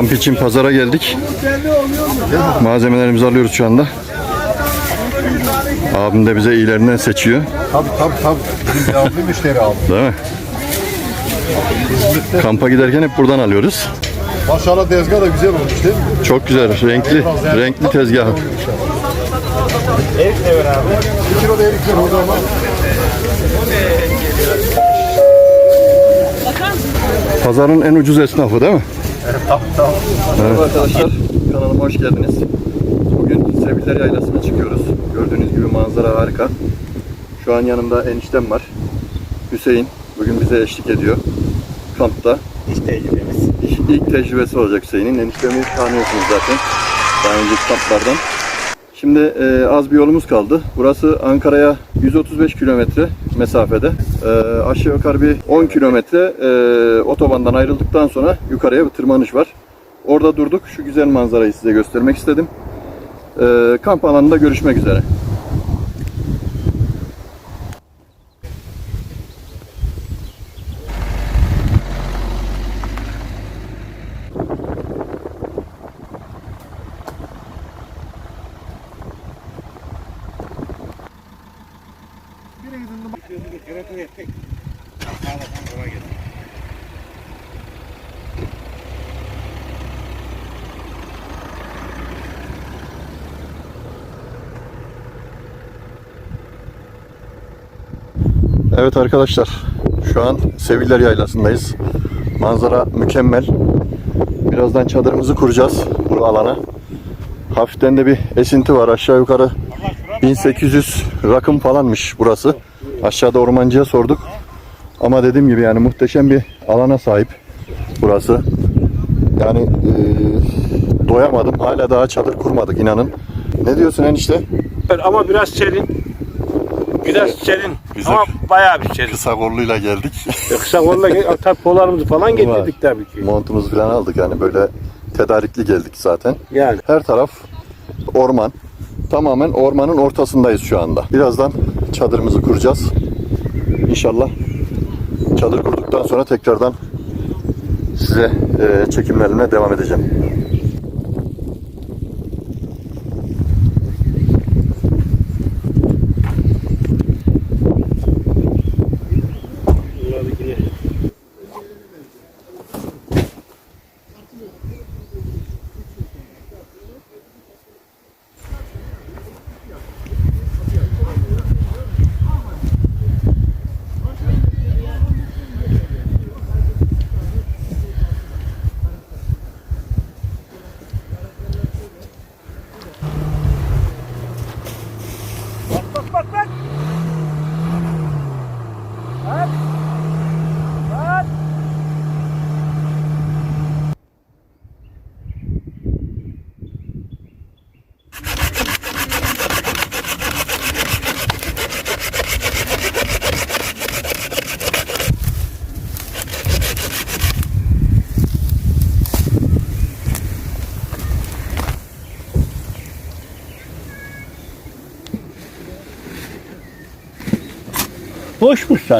Kamp için pazara geldik. Malzemelerimizi alıyoruz şu anda. Abim de bize iyilerinden seçiyor. Tabii tabii tabii. Bizim devamlı müşteri abi. Değil mi? Kampa giderken hep buradan alıyoruz. Maşallah tezgah da güzel olmuş değil mi? Çok güzel, renkli, renkli tezgahı. Bir kilo da erik ver o zaman. Pazarın en ucuz esnafı değil mi? Tabii tabii. Merhaba arkadaşlar, kanalıma hoş geldiniz. Bugün Seviller Yaylası'na çıkıyoruz. Gördüğünüz gibi manzara harika. Şu an yanımda eniştem var. Hüseyin bugün bize eşlik ediyor. Kampta. İşte tecrübemiz. İlk, ilk tecrübesi olacak Hüseyin'in. Eniştemi tanıyorsunuz zaten. Daha önceki kamplardan. Şimdi e, az bir yolumuz kaldı. Burası Ankara'ya 135 kilometre mesafede. E, aşağı yukarı bir 10 kilometre e, otobandan ayrıldıktan sonra yukarıya bir tırmanış var. Orada durduk. Şu güzel manzarayı size göstermek istedim. E, kamp alanında görüşmek üzere. Evet arkadaşlar, şu an Seviller Yaylası'ndayız. Manzara mükemmel. Birazdan çadırımızı kuracağız bu alana. Hafiften de bir esinti var. Aşağı yukarı 1800 rakım falanmış burası. Aşağıda ormancıya sorduk. Ama dediğim gibi yani muhteşem bir alana sahip burası. Yani eee, doyamadım. Hala daha çadır kurmadık inanın. Ne diyorsun enişte? Ama biraz serin. Biraz serin. Güzel. Ama bayağı bir serin. Kısa kolluyla geldik. Kısa kolla tabii polarımızı falan getirdik tabii ki. Montumuzu falan aldık yani böyle tedarikli geldik zaten. Yani Her taraf orman. Tamamen ormanın ortasındayız şu anda. Birazdan çadırımızı kuracağız. İnşallah çadır kurduktan sonra tekrardan size e, çekimlerime devam edeceğim.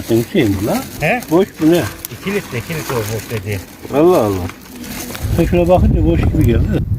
Zaten Hüseyin bu la. He? Boş bu ne? iki litre, iki litre olmuş dedi. Allah Allah. Ben şuna bakınca boş gibi geldi.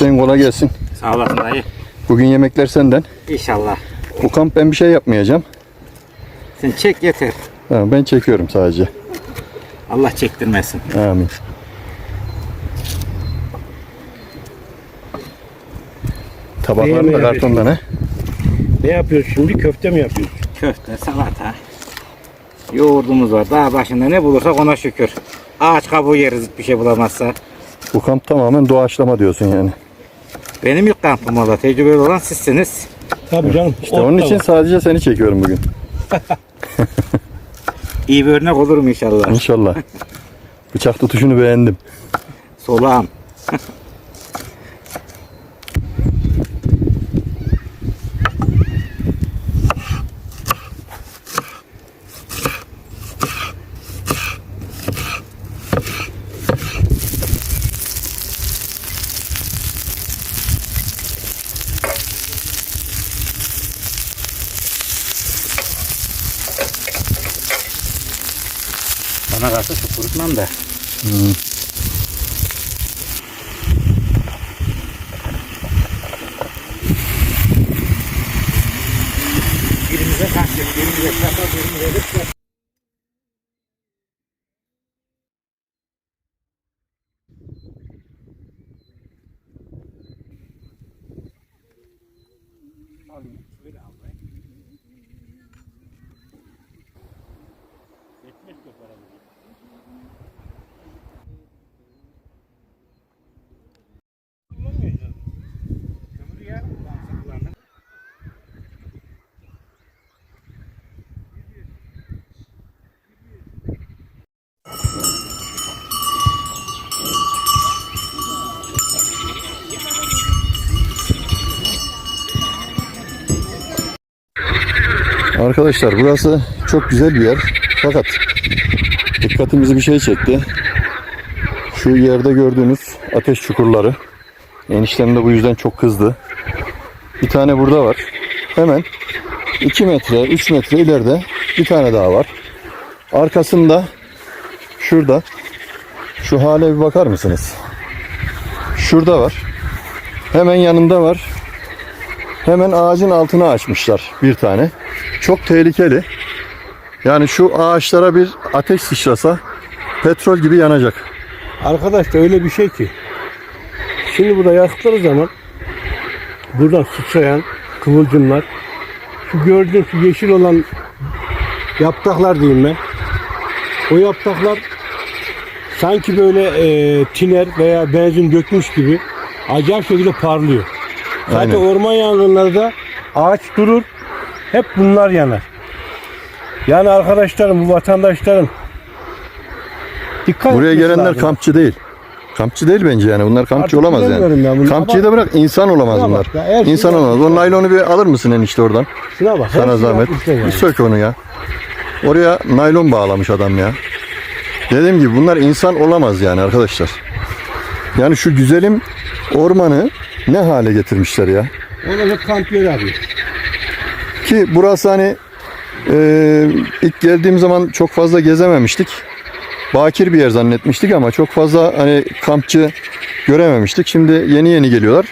Hüseyin kolay gelsin. Sağ olasın dayı. Bugün yemekler senden. İnşallah. Bu kamp ben bir şey yapmayacağım. Sen çek yeter. Ha, ben çekiyorum sadece. Allah çektirmesin. Amin. Tabaklar da kartondan he. Ne yapıyoruz şimdi? Köfte mi yapıyoruz? Köfte, salata. Yoğurdumuz var. Daha başında ne bulursak ona şükür. Ağaç kabuğu yeriz bir şey bulamazsa. Bu kamp tamamen doğaçlama diyorsun yani. Benim ilk kampım orada. Tecrübeli olan sizsiniz. Tabii canım. İşte onun için sadece seni çekiyorum bugün. İyi bir örnek olurum inşallah. İnşallah. Bıçak tutuşunu beğendim. Solağım. Bana kalsa çok kurutmam da. Birimize kaçtık, birimize şaka, birimize de Arkadaşlar burası çok güzel bir yer. Fakat dikkatimizi bir şey çekti. Şu yerde gördüğünüz ateş çukurları. Eniştem de bu yüzden çok kızdı. Bir tane burada var. Hemen 2 metre, 3 metre ileride bir tane daha var. Arkasında şurada şu hale bir bakar mısınız? Şurada var. Hemen yanında var. Hemen ağacın altına açmışlar bir tane. Çok tehlikeli. Yani şu ağaçlara bir ateş sıçrasa petrol gibi yanacak. Arkadaş da öyle bir şey ki. Şimdi burada yaktıkları zaman buradan sıçrayan kıvılcımlar şu gördüğün şu yeşil olan yapraklar diyeyim ben. O yapraklar sanki böyle e, tiner veya benzin dökmüş gibi acayip şekilde parlıyor. Zaten Aynen. orman yangınlarında ağaç durur. Hep bunlar yanar. Yani arkadaşlarım, bu vatandaşlarım dikkat Buraya gelenler lazım. kampçı değil. Kampçı değil bence yani. Bunlar kampçı Artık olamaz yani. bunu Kampçıyı da bırak insan olamaz bunlar. ya, her İnsan olamaz. O naylonu bir alır mısın enişte oradan? Şuna bak. her Sana zahmet. yapmışlar yani. Bir sök onu ya. Oraya naylon bağlamış adam ya. Dediğim gibi bunlar insan olamaz yani arkadaşlar. Yani şu güzelim ormanı ne hale getirmişler ya. Orada kamp yeri arıyor. Ki burası hani e, ilk geldiğim zaman çok fazla gezememiştik. Bakir bir yer zannetmiştik ama çok fazla hani kampçı görememiştik. Şimdi yeni yeni geliyorlar.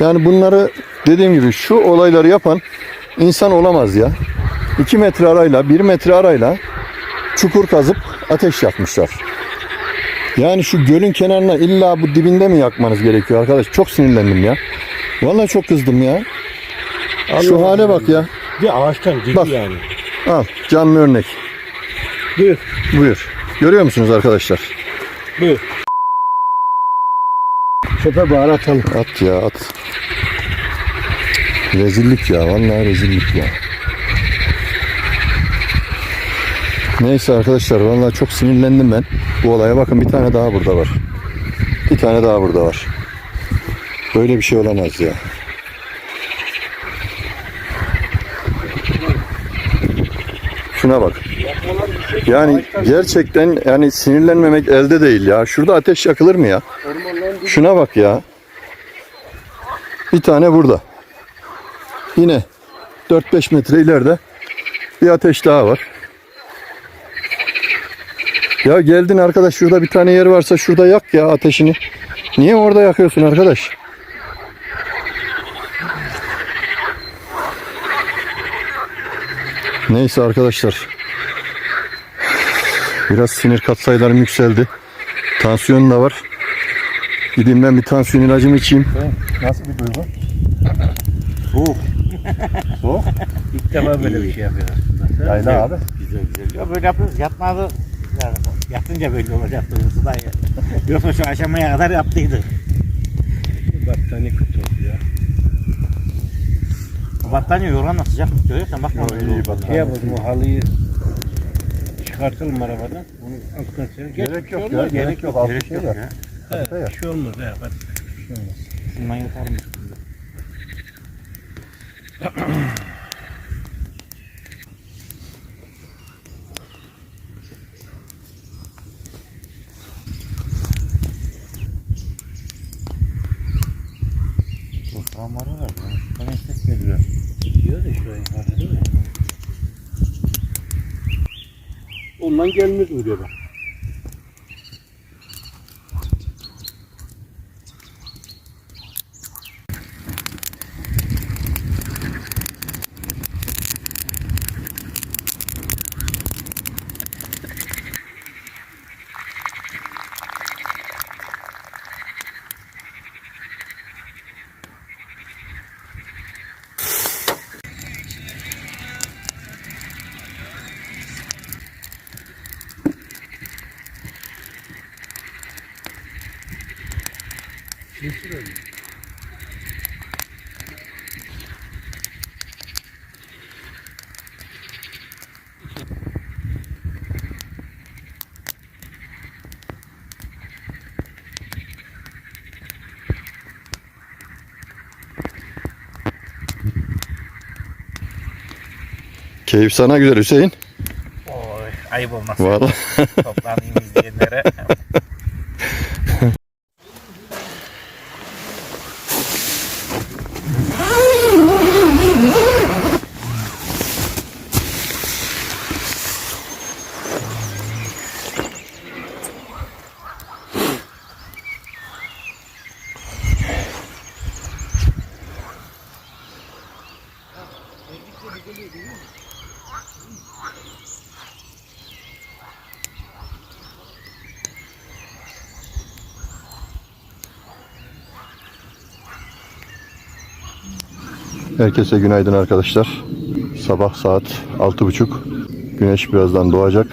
Yani bunları dediğim gibi şu olayları yapan insan olamaz ya. 2 metre arayla 1 metre arayla çukur kazıp ateş yakmışlar. Yani şu gölün kenarına illa bu dibinde mi yakmanız gerekiyor arkadaş? Çok sinirlendim ya. Vallahi çok kızdım ya. Şu Allah hale bak ya. Bir ağaçtan ciddi Bak. yani. Al canlı örnek. Buyur. Buyur. Görüyor musunuz arkadaşlar? Buyur. Çöpe bağır atalım. At ya at. Rezillik ya vallahi rezillik ya. Neyse arkadaşlar vallahi çok sinirlendim ben bu olaya. Bakın bir tane daha burada var. Bir tane daha burada var. Böyle bir şey olamaz ya. Şuna bak. Yani gerçekten yani sinirlenmemek elde değil ya. Şurada ateş yakılır mı ya? Şuna bak ya. Bir tane burada. Yine 4-5 metre ileride bir ateş daha var. Ya geldin arkadaş şurada bir tane yer varsa şurada yak ya ateşini. Niye orada yakıyorsun arkadaş? Neyse arkadaşlar. Biraz sinir katsayılarım yükseldi. Tansiyon da var. Gideyim ben bir tansiyon ilacımı içeyim. Nasıl bir duygu? Soğuk. İlk defa böyle bir şey yapıyor aslında. Abi. Güzel güzel. Ya böyle yapıyoruz. Yatmadı. Yani yatınca da ya. Yoksa şu aşamaya kadar yaptıydı. Battaniye. Battaniye yorganla sıcak tutuyor ya. Sen bakma. iyi Şey yapalım o halıyı çıkartalım arabadan. Onu alttan serin. Gerek yok şey ya. Gerek yok. Altı Gerek şey yok ya. ya. Evet, bir şey olmaz. ya, hadi. Şundan yatarım. Toprağın var var. Bana ses geliyor. Diyor da şuraya yukarıda değil mi? Ondan gelmez buraya bak. Keyif sana güzel Hüseyin. Oy, ayıp olmasın Valla. toplanayım izleyenlere. Herkese günaydın arkadaşlar. Sabah saat 6.30. Güneş birazdan doğacak.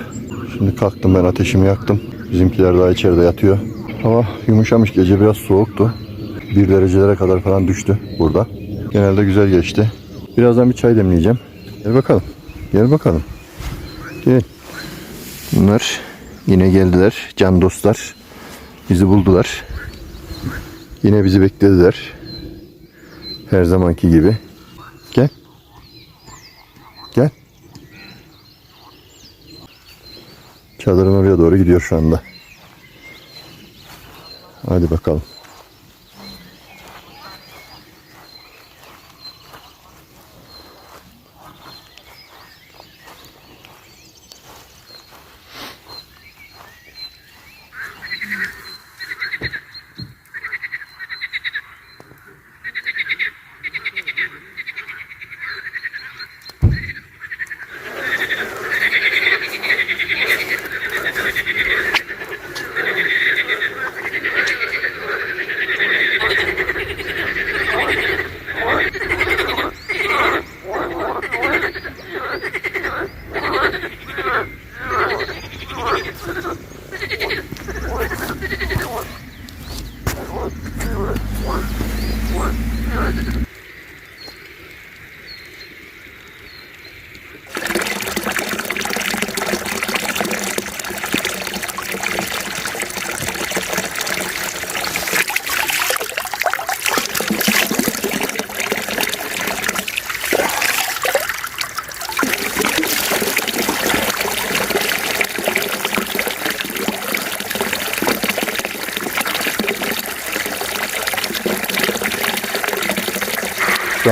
Şimdi kalktım ben ateşimi yaktım. Bizimkiler daha içeride yatıyor. Hava yumuşamış gece biraz soğuktu. 1 derecelere kadar falan düştü burada. Genelde güzel geçti. Birazdan bir çay demleyeceğim. Gel bakalım. Gel bakalım. Gel. Bunlar yine geldiler. Can dostlar. Bizi buldular. Yine bizi beklediler. Her zamanki gibi. Gel. Çadırın oraya doğru gidiyor şu anda. Hadi bakalım.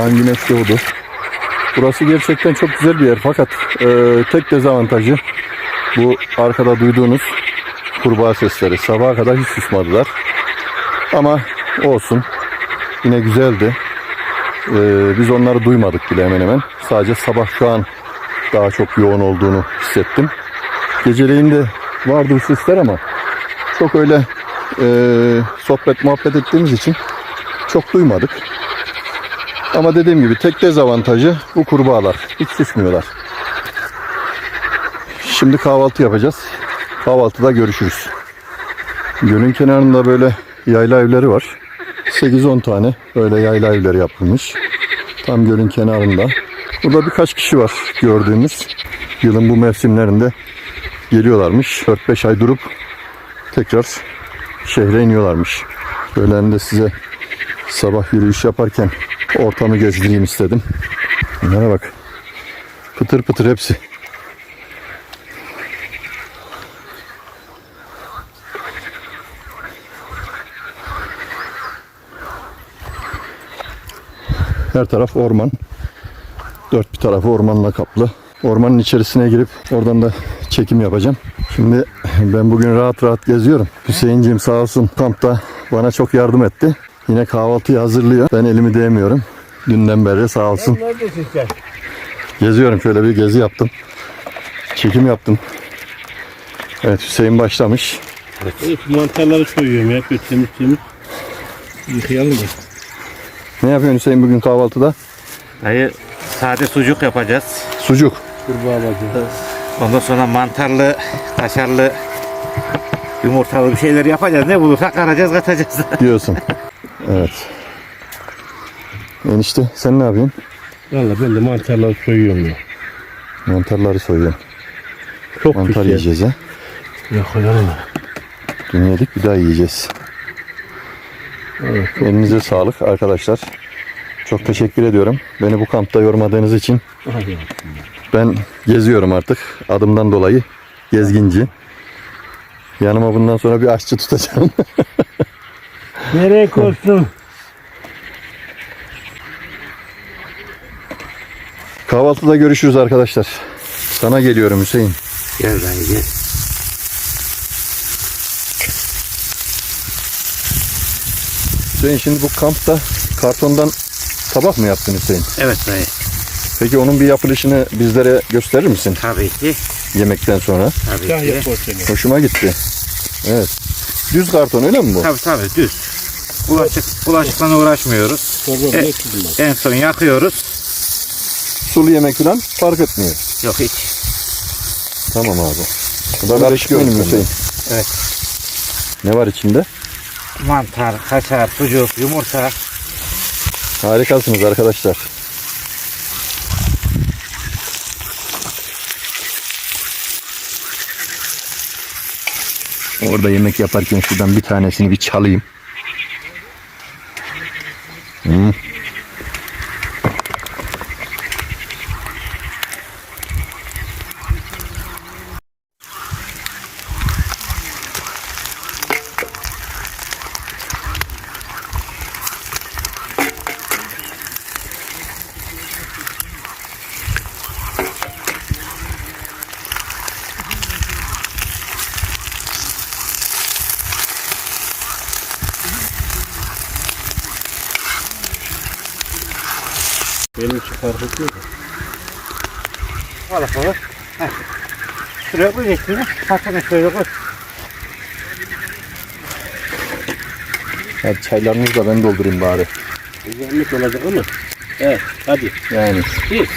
An güneş doğdu. Burası gerçekten çok güzel bir yer fakat e, tek dezavantajı bu arkada duyduğunuz kurbağa sesleri. Sabaha kadar hiç susmadılar. Ama olsun. Yine güzeldi. E, biz onları duymadık bile hemen hemen. Sadece sabah şu an daha çok yoğun olduğunu hissettim. Geceleyin de vardı bu sesler ama çok öyle e, sohbet muhabbet ettiğimiz için çok duymadık. Ama dediğim gibi tek dezavantajı bu kurbağalar. Hiç susmuyorlar. Şimdi kahvaltı yapacağız. Kahvaltıda görüşürüz. Gölün kenarında böyle yayla evleri var. 8-10 tane böyle yayla evleri yapılmış. Tam gölün kenarında. Burada birkaç kişi var gördüğümüz. Yılın bu mevsimlerinde geliyorlarmış. 4-5 ay durup tekrar şehre iniyorlarmış. Hem de size sabah yürüyüş yaparken ortamı gezdireyim istedim. Bunlara bak. Pıtır pıtır hepsi. Her taraf orman. Dört bir tarafı ormanla kaplı. Ormanın içerisine girip oradan da çekim yapacağım. Şimdi ben bugün rahat rahat geziyorum. Hüseyinciğim sağ olsun kampta bana çok yardım etti. Yine kahvaltıyı hazırlıyor. Ben elimi değmiyorum. Dünden beri sağ olsun. Neredesin sen? Geziyorum şöyle bir gezi yaptım. Çekim yaptım. Evet Hüseyin başlamış. Evet, mantarları soyuyorum ya. Kötü temiz temiz. Yıkayalım da. Ne yapıyorsun Hüseyin bugün kahvaltıda? Dayı sade sucuk yapacağız. Sucuk. Kurbağa bacı. Ondan sonra mantarlı, kaşarlı, yumurtalı bir şeyler yapacağız. Ne bulursak arayacağız, katacağız. diyorsun. Evet. Enişte sen ne yapıyorsun? Valla ben de mantarları soyuyorum ya. Mantarları soyuyorsun. Çok Mantar ya. yiyeceğiz ha. Ya koyalım mı? Dün yedik bir daha yiyeceğiz. Evet. Elinize sağlık arkadaşlar. Çok teşekkür ediyorum. Beni bu kampta yormadığınız için. Ben geziyorum artık. Adımdan dolayı gezginci. Yanıma bundan sonra bir aşçı tutacağım. Nereye koştun? Kahvaltıda görüşürüz arkadaşlar. Sana geliyorum Hüseyin. Gel dayı gel. Hüseyin şimdi bu kampta kartondan tabak mı yaptın Hüseyin? Evet dayı. Peki onun bir yapılışını bizlere gösterir misin Tabii ki. yemekten sonra? Tabii ki. Hoşuma gitti. Evet. Düz karton öyle mi bu? Tabii tabii düz. Bulaşık, bulaşıkla uğraşmıyoruz. E-. En son yakıyoruz. Sulu yemek falan fark etmiyor. Yok hiç. Tamam abi. Bu da karışık benim Hüseyin. Evet. Ne var içinde? Mantar, kaşar, sucuk, yumurta. Harikasınız arkadaşlar. Orada yemek yaparken şuradan bir tanesini bir çalayım. Şuraya koyacaksın. Patını şöyle koy. Hadi çaylarınızı da ben doldurayım bari. Zahmet olacak ama. Evet hadi. Yani Git.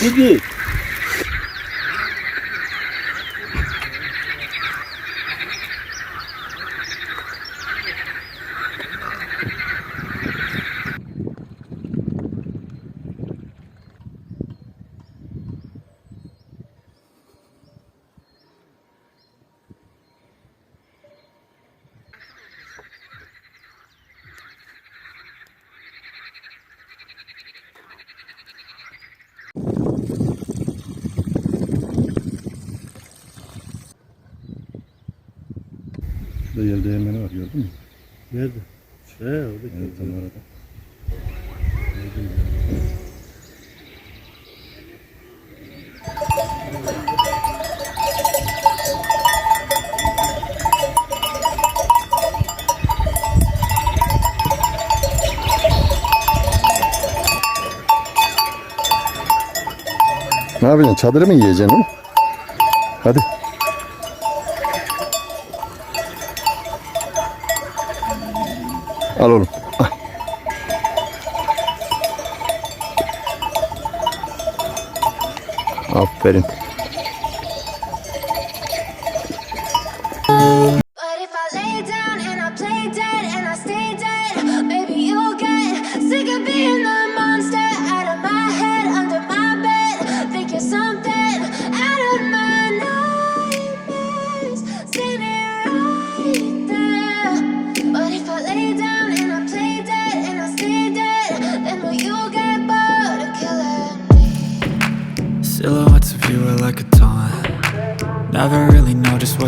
Hadi. Şurada yelde yemeği var gördün mü? Nerede? He oradaki. Evet tam arada. Ne yapacaksın? Çadırı mı yiyeceksin? Hadi. Al oğlum. Al. Aferin.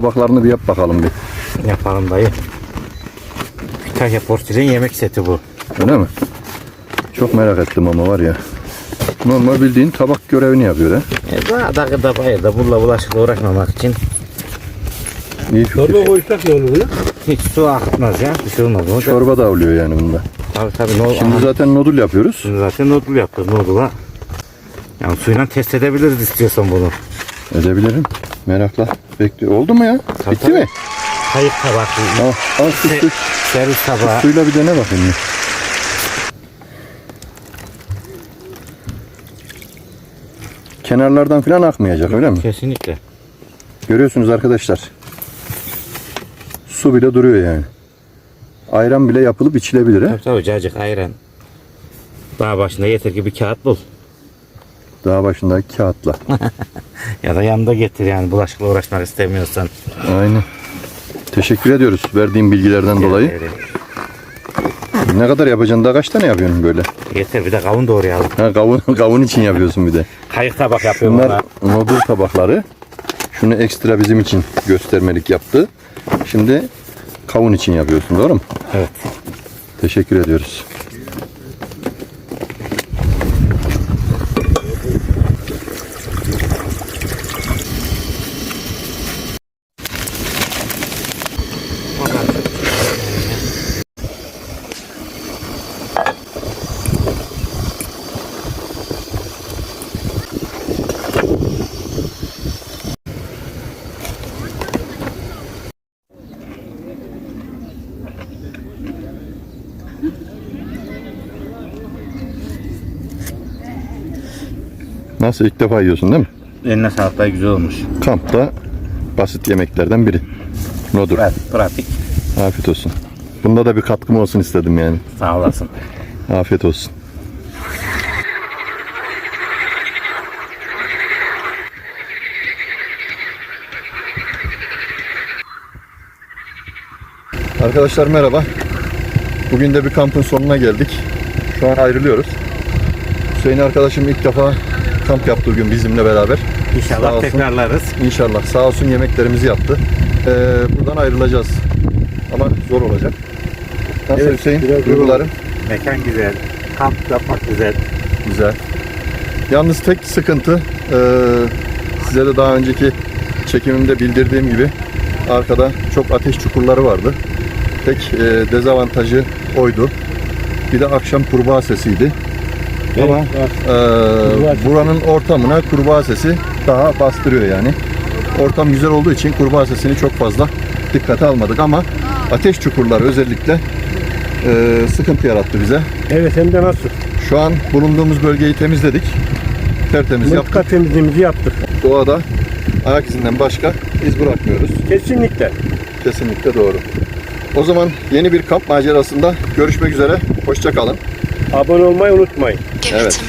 tabaklarını bir yap bakalım bir. Yapalım dayı. Kütahya porselen yemek seti bu. Öyle mi? Çok merak ettim ama var ya. Normal bildiğin tabak görevini yapıyor ha. E, daha da gıda bayır da bulla bulaşıkla uğraşmamak için İyi fikir. Çorba koysak ne olur ya? Hiç su akıtmaz ya. Bir şey olmaz. Olacak? Çorba da oluyor yani bunda. Tabii tabii. No, Şimdi Aha, zaten nodul yapıyoruz. şimdi zaten nodul yapıyoruz. Nodula. Yani suyla test edebiliriz istiyorsan bunu. Edebilirim. Merakla bekliyor. Oldu mu ya? Bitti tabii. mi? Kayık tabak. Al, al su, su, Servis tabağı. suyla bir dene bakayım. bir. Kenarlardan falan akmayacak öyle mi? Kesinlikle. Görüyorsunuz arkadaşlar. Su bile duruyor yani. Ayran bile yapılıp içilebilir he. Tabii tabii cacık ayran. Dağ başında yeter ki bir kağıt bul. Dağ başındaki kağıtla. Ya da yanında getir yani bulaşıkla uğraşmak istemiyorsan. Aynen. Teşekkür ediyoruz verdiğin bilgilerden dolayı. Ne kadar yapacaksın? Daha kaç tane yapıyorsun böyle? Yeter bir de kavun doğrayalım. Ha, kavun, kavun için yapıyorsun bir de. Kayık tabak yapıyorum Bunlar ona. nodul tabakları. Şunu ekstra bizim için göstermelik yaptı. Şimdi kavun için yapıyorsun doğru mu? Evet. Teşekkür ediyoruz. Nasıl ilk defa yiyorsun değil mi? Eline sağlık güzel olmuş. Kampta basit yemeklerden biri. Nodur. Pratik. pratik. Afiyet olsun. Bunda da bir katkım olsun istedim yani. Sağ olasın. Afiyet olsun. Arkadaşlar merhaba. Bugün de bir kampın sonuna geldik. Şu an ayrılıyoruz. Hüseyin arkadaşım ilk defa kamp yaptı bugün bizimle beraber. İnşallah olsun. tekrarlarız. İnşallah. Sağ olsun yemeklerimizi yaptı. Ee, buradan ayrılacağız. Ama zor olacak. Nasıl Evet, Hüseyin? Duyguların? Mekan güzel. Kamp yapmak güzel. Güzel. Yalnız tek sıkıntı eee, size de daha önceki çekimimde bildirdiğim gibi arkada çok ateş çukurları vardı. Tek eee, dezavantajı oydu. Bir de akşam kurbağa sesiydi. Ama Kurbağa sesi. buranın ortamına kurbağa sesi daha bastırıyor yani. Ortam güzel olduğu için kurbağa sesini çok fazla dikkate almadık ama ateş çukurları özellikle eee, sıkıntı yarattı bize. Evet hem de nasıl? Şu an bulunduğumuz bölgeyi temizledik. Tertemiz yaptık. Mıntıka temizliğimizi yaptık. Doğada ayak izinden başka iz bırakmıyoruz. Kesinlikle. Kesinlikle doğru. O zaman yeni bir kamp macerasında görüşmek üzere. Hoşça kalın. Abone olmayı unutmayın. Evet.